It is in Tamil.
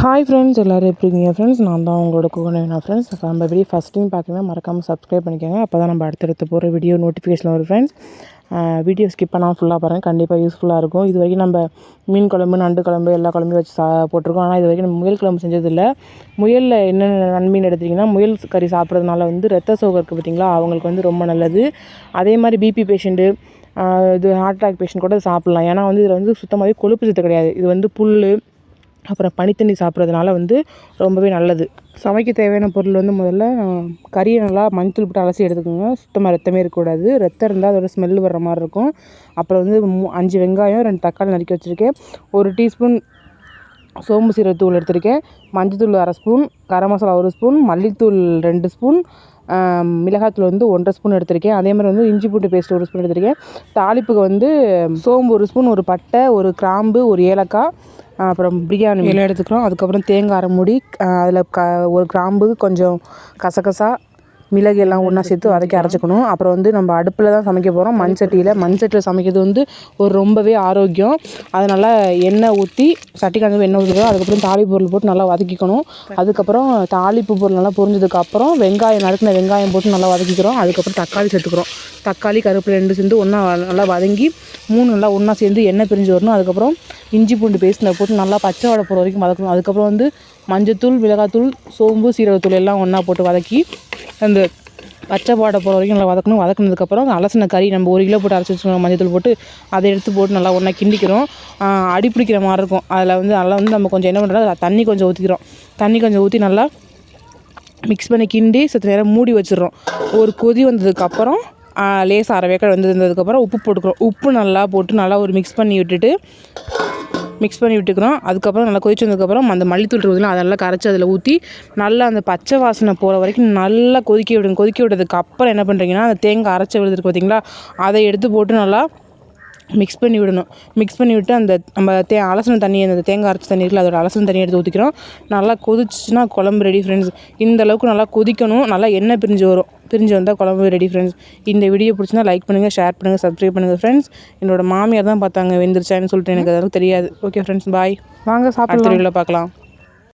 ஹாய் ஃப்ரெண்ட்ஸ் எல்லோரும் எப்படி இருக்கீங்க? ஃப்ரெண்ட்ஸ் நான் தான் உங்களோட குகனா ஃப்ரெண்ட்ஸ் நம்ம வீடியோ ஃபஸ்ட் டைம் மறக்காமல் சப்ஸ்கிரைப் பண்ணிக்கோங்க. அப்போ தான் நம்ம அடுத்தடுத்து போகிற வீடியோ நோட்டிஃபிகேஷன் வரும் ஃப்ரெண்ட்ஸ் வீடியோ ஸ்கிப் பண்ணாமல் ஃபுல்லாக பாருங்கள் கண்டிப்பாக யூஸ்ஃபுல்லாக இருக்கும். இது வரைக்கும் நம்ம மீன் குழம்பு நண்டு குழம்பு எல்லா குழம்பையும் வச்சு சா போட்டிருக்கோம். ஆனால் இது வரைக்கும் நம்ம முயல் குழம்பு செஞ்சதில்லை. முயலில் என்னென்ன நன்மைன்னு எடுத்திங்கன்னா முயல் கறி சாப்பிட்றதுனால வந்து ரத்த சோகம் இருக்குது பார்த்திங்களா? அவங்களுக்கு வந்து ரொம்ப நல்லது. அதே மாதிரி பிபி பேஷண்ட்டு இது ஹார்ட் அட்டாக் பேஷண்ட் கூட சாப்பிட்லாம். ஏன்னா வந்து இதில் வந்து சுத்தமாகவே கொழுப்பு சத்து கிடையாது. இது வந்து புல் அப்புறம் பனித்தண்ணி சாப்பிட்றதுனால வந்து ரொம்பவே நல்லது. சமைக்க தேவையான பொருள் வந்து முதல்ல கறியை நல்லா மஞ்சள் போட்டு அலசி எடுத்துக்கோங்க. சுத்தமாக ரத்தமே இருக்கக்கூடாது. ரத்தம் இருந்தால் அதோட ஸ்மெல் வர்ற மாதிரி இருக்கும். அப்புறம் வந்து மூ அஞ்சு வெங்காயம் ரெண்டு தக்காளி நறுக்கி வச்சுருக்கேன். ஒரு டீஸ்பூன் சோம்பு சீரகத்தூள் எடுத்திருக்கேன். மஞ்சத்தூள் அரை ஸ்பூன் கரம் மசாலா ஒரு ஸ்பூன் மல்லித்தூள் ரெண்டு ஸ்பூன் மிளகாத்தூள் வந்து ஒன்றரை ஸ்பூன் எடுத்திருக்கேன். அதே மாதிரி வந்து இஞ்சி பூண்டு பேஸ்ட் ஒரு ஸ்பூன் எடுத்திருக்கேன். தாளிப்புக்கு வந்து சோம்பு ஒரு ஸ்பூன் ஒரு பட்டை ஒரு கிராம்பு ஒரு ஏலக்காய் அப்புறம் பிரியாணி. எல்லாம் எடுத்துக்கிறோம். அதுக்கப்புறம் தேங்காய் அரை மூடி அதில் க ஒரு கிராம்பு கொஞ்சம் கசகசா மிளகு எல்லாம் ஒன்றா சேர்த்து வதக்கி அரைச்சிக்கணும். அப்புறம் வந்து நம்ம அடுப்பில் தான் சமைக்க போகிறோம் மண் சட்டியில். மண் சட்டியில் சமைக்கிறது வந்து ஒரு ரொம்பவே ஆரோக்கியம். அதனால் எண்ணெய் ஊற்றி சட்டி கலந்து எண்ணெய் ஊற்றிக்கணும் அதுக்கப்புறம் தாளிப்பு பொருள் போட்டு நல்லா வதக்கிக்கணும். அதுக்கப்புறம் தாளிப்பு பொருள் நல்லா பொரிஞ்சதுக்கப்புறம் வெங்காயம் நறுக்கின வெங்காயம் போட்டு நல்லா வதக்கிக்கிறோம். அதுக்கப்புறம் தக்காளி சேர்த்துக்கிறோம். தக்காளி கருவேப்பிலை ரெண்டு சேர்ந்து ஒன்றா நல்லா வதங்கி மூணு நல்லா ஒன்றா சேர்ந்து எண்ணெய் பிரிஞ்சு வரணும். அதுக்கப்புறம் இஞ்சி பூண்டு பேஸ்ட் போட்டு நல்லா பச்சை வடை போகிற வரைக்கும் வதக்கணும். அதுக்கப்புறம் வந்து மஞ்சத்தூள் மிளகாத்தூள் சோம்பு சீரகத்தூள் எல்லாம் ஒன்றா போட்டு வதக்கி அந்த பச்சை பாடை போகிற வரைக்கும் நல்லா வதக்கணும். வதக்குனதுக்கப்புறம் அலசின கறி நம்ம ஒரு கிலோ போட்டு அரைச்சி வச்சுக்கணும் மஞ்சள் போட்டு அதை எடுத்து போட்டு நல்லா ஒன்றா கிண்டிக்கிறோம். அடி பிடிக்கிற மாதிரி இருக்கும். அதில் வந்து நல்லா வந்து நம்ம கொஞ்சம் என்ன பண்ணுறோம் தண்ணி கொஞ்சம் ஊற்றிக்கிறோம் தண்ணி கொஞ்சம் ஊற்றி நல்லா மிக்ஸ் பண்ணி கிண்டி சற்று நேரம் மூடி வச்சிடறோம். ஒரு கொதி வந்ததுக்கப்புறம் லேசாக அரை வேக்காடு வந்ததுக்கப்புறம் உப்பு போட்டுக்கிறோம். உப்பு நல்லா போட்டு நல்லா ஒரு மிக்ஸ் பண்ணி விட்டுட்டு மிக்ஸ் பண்ணி விட்டுக்கிறோம். அதுக்கப்புறம் நல்லா கொதிச்சு வந்ததுக்கப்புறம் அந்த மல்லித்தூள் இருக்குதுலாம் அதெல்லாம் கரைச்சி அதில் ஊற்றி நல்லா அந்த பச்சை வாசனை போகிற வரைக்கும் நல்லா கொதிக்க விடுங்க. கொதிக்க விட்டதுக்கு அப்புறம் என்ன பண்ணுறீங்கன்னா அந்த தேங்காய் அரைச்சி விழுதுருக்கு பார்த்தீங்களா அதை எடுத்து போட்டு நல்லா மிக்ஸ் பண்ணி விடணும். மிக்ஸ் பண்ணி விட்டு அந்த நம்ம தே அலசின தண்ணி அந்த தேங்காய் அரைச்சி தண்ணி இருக்குல்ல அதோட அலசின தண்ணி எடுத்து ஊற்றிக்கிறோம் நல்லா கொதிச்சுன்னா குழம்பு ரெடி ஃப்ரெண்ட்ஸ் இந்த அளவுக்கு நல்லா கொதிக்கணும். நல்லா எண்ணெய் பிரிஞ்சு வரும். பிரிஞ்சு வந்தால் குழம்பு ரெடி ஃப்ரெண்ட்ஸ் இந்த வீடியோ பிடிச்சினா லைக் பண்ணுங்கள் ஷேர் பண்ணுங்கள் சப்ஸ்கிரைப் பண்ணுங்கள் ஃப்ரெண்ட்ஸ் என்னோட மாமியார் தான் பார்த்தாங்க வெந்துருச்சான்னு சொல்லிட்டு எனக்கு அதெல்லாம் தெரியாது. ஓகே ஃப்ரெண்ட்ஸ் பாய் வாங்க சாப்பிட்டு பார்க்கலாம்.